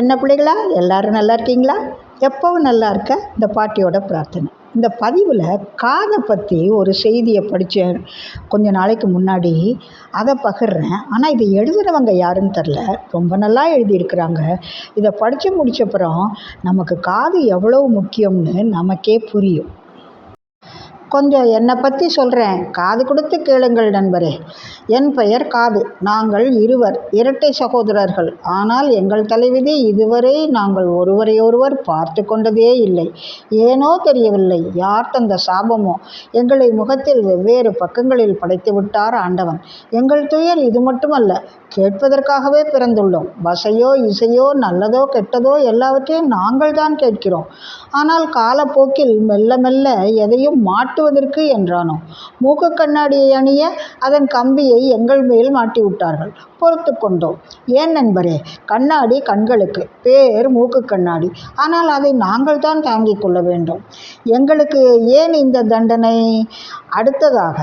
என்ன பிள்ளைகளா? எல்லாரும் நல்லா இருக்கீங்களா? எப்போவும் நல்லா இருக்க. இந்த பாட்டியோட பிரார்த்தனை. இந்த பதிவில் காதை பற்றி ஒரு செய்தியை படித்தேன் கொஞ்ச நாளைக்கு முன்னாடி அதை பகிர்றேன். ஆனால் இதை எழுதுகிறவங்க யாருன்னு தெரில ரொம்ப நல்லா எழுதியிருக்கிறாங்க. இதை படித்து முடிச்சப்புறம் நமக்கு காது எவ்வளவு முக்கியம்னு நமக்கே புரியும். கொஞ்சம் என்னை பற்றி சொல்கிறேன் காது கொடுத்து கேளுங்கள் நண்பரே. என் பெயர் காது. நாங்கள் இருவர் இரட்டை சகோதரர்கள். ஆனால் எங்கள் தலைவிதி இதுவரை நாங்கள் ஒருவரையொருவர் பார்த்து கொண்டதே இல்லை. ஏனோ தெரியவில்லை. யார் தந்த சாபமோ? எங்களை முகத்தில் வெவ்வேறு பக்கங்களில் படைத்து விட்டார் ஆண்டவன். எங்கள் துயர் இது மட்டுமல்ல கேட்பதற்காகவே பிறந்துள்ளோம். வசையோ இசையோ நல்லதோ கெட்டதோ எல்லாவற்றையும் நாங்கள் தான் கேட்கிறோம். ஆனால் காலப்போக்கில் மெல்ல மெல்ல எதையும் மாட்டுவதற்கு என்றானோ? மூக்கு கண்ணாடியை அணிய அதன் கம்பியை எங்கள் மேல் மாட்டி விட்டார்கள் பொறுத்து கொண்டோம். ஏன் நண்பரே? கண்ணாடி கண்களுக்கு. பேர் மூக்கு கண்ணாடி. ஆனால் அதை நாங்கள் தான் தாங்கிக் கொள்ள வேண்டும். எங்களுக்கு ஏன் இந்த தண்டனை? அடுத்ததாக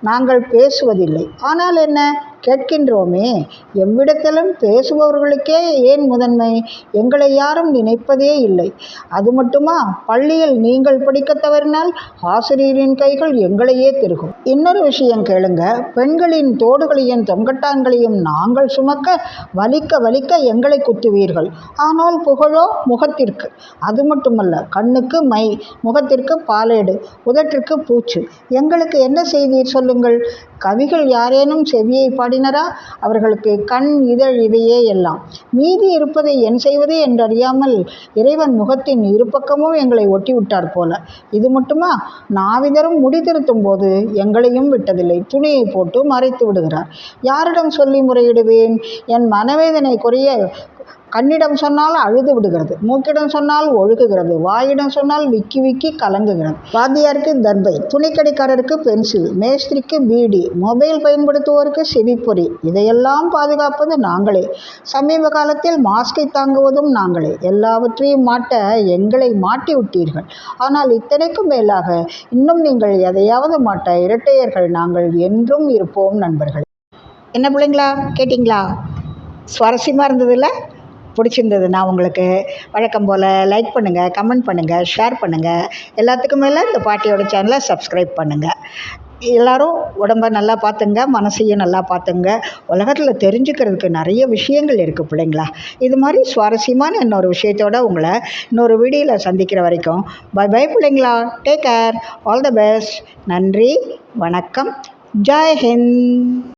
நாங்கள் பேசுவதில்லை. ஆனால் என்ன? கேட்கின்றோமே. எவ்விடத்திலும் பேசுபவர்களுக்கே ஏன் முதன்மை? எங்களை யாரும் நினைப்பதே இல்லை. அது மட்டுமா? பள்ளியில் நீங்கள் படிக்க தவறினால் ஆசிரியரின் கைகள் எங்களையே திருகும். இன்னொரு விஷயம் கேளுங்க. பெண்களின் தோடுகளையும் தொங்கட்டான்களையும் நாங்கள் சுமக்க வலிக்க வலிக்க எங்களை குத்துவீர்கள். ஆனால் புகழோ முகத்திற்கு. அது மட்டுமல்ல கண்ணுக்கு மை முகத்திற்கு பாலேடு உதட்டிற்கு பூச்சு. எங்களுக்கு என்ன செய்தீர் சொல்லுங்கள்? கவிகள் யாரேனும் செவியை பாடினரா? அவர்களுக்கு கண் இதழ் இவையே எல்லாம். மீதி இருப்பதை என் செய்வது என்றறியாமல் இறைவன் முகத்தின் இருபக்கமும் எங்களை ஒட்டி விட்டார் போல. இது மட்டுமா? நாவிதரும் முடி திருத்தும் போது எங்களையும் விட்டதில்லை. துணியை போட்டு மறைத்து விடுகிறார். யாரிடம் சொல்லி முறையிடுவேன்? என் மனவேதனை குறைய கண்ணிடம் சொன்னால் அழுது விடுகிறது மூக்கிடம் சொன்னால் ஒழுகுகிறது வாயிடம் சொன்னால் விக்கி விக்கி கலங்குகிறது. வாத்தியாருக்கு தர்பை துணிக்கடைக்காரருக்கு பென்சில் மேஸ்திரிக்கு பீடி மொபைல் பயன்படுத்துவோருக்கு செவிப்பொறி இதையெல்லாம் பாதுகாப்பது நாங்களே. சமீப காலத்தில் மாஸ்கை தாங்குவதும் நாங்களே. எல்லாவற்றையும் மாட்ட எங்களை மாட்டி விட்டீர்கள் ஆனால் இத்தனைக்கும் மேலாக இன்னும் நீங்கள் எதையாவது மாட்ட இரட்டையர்கள் நாங்கள் என்றும் இருப்போம் நண்பர்கள். என்ன பிள்ளைங்களா கேட்டிங்களா? சுவாரஸ்யமாக இருந்ததில்ல? பிடிச்சிருந்தது நான் உங்களுக்கு வழக்கம் போல் லைக் பண்ணுங்கள் கமெண்ட் பண்ணுங்கள் ஷேர் பண்ணுங்கள் எல்லாத்துக்கும் மேலே இந்த பாட்டியோட சேனலை சப்ஸ்கிரைப் பண்ணுங்கள் எல்லோரும் உடம்ப நல்லா பார்த்துங்க மனசையும் நல்லா பார்த்துங்க. உலகத்தில் தெரிஞ்சுக்கிறதுக்கு நிறைய விஷயங்கள் இருக்குது பிள்ளைங்களா. இது மாதிரி சுவாரஸ்யமான இன்னொரு விஷயத்தோட உங்களை இன்னொரு வீடியோவில் சந்திக்கிற வரைக்கும் பை பை பிள்ளைங்களா. Take care all the best நன்றி வணக்கம். ஜெய் ஹிந்த்.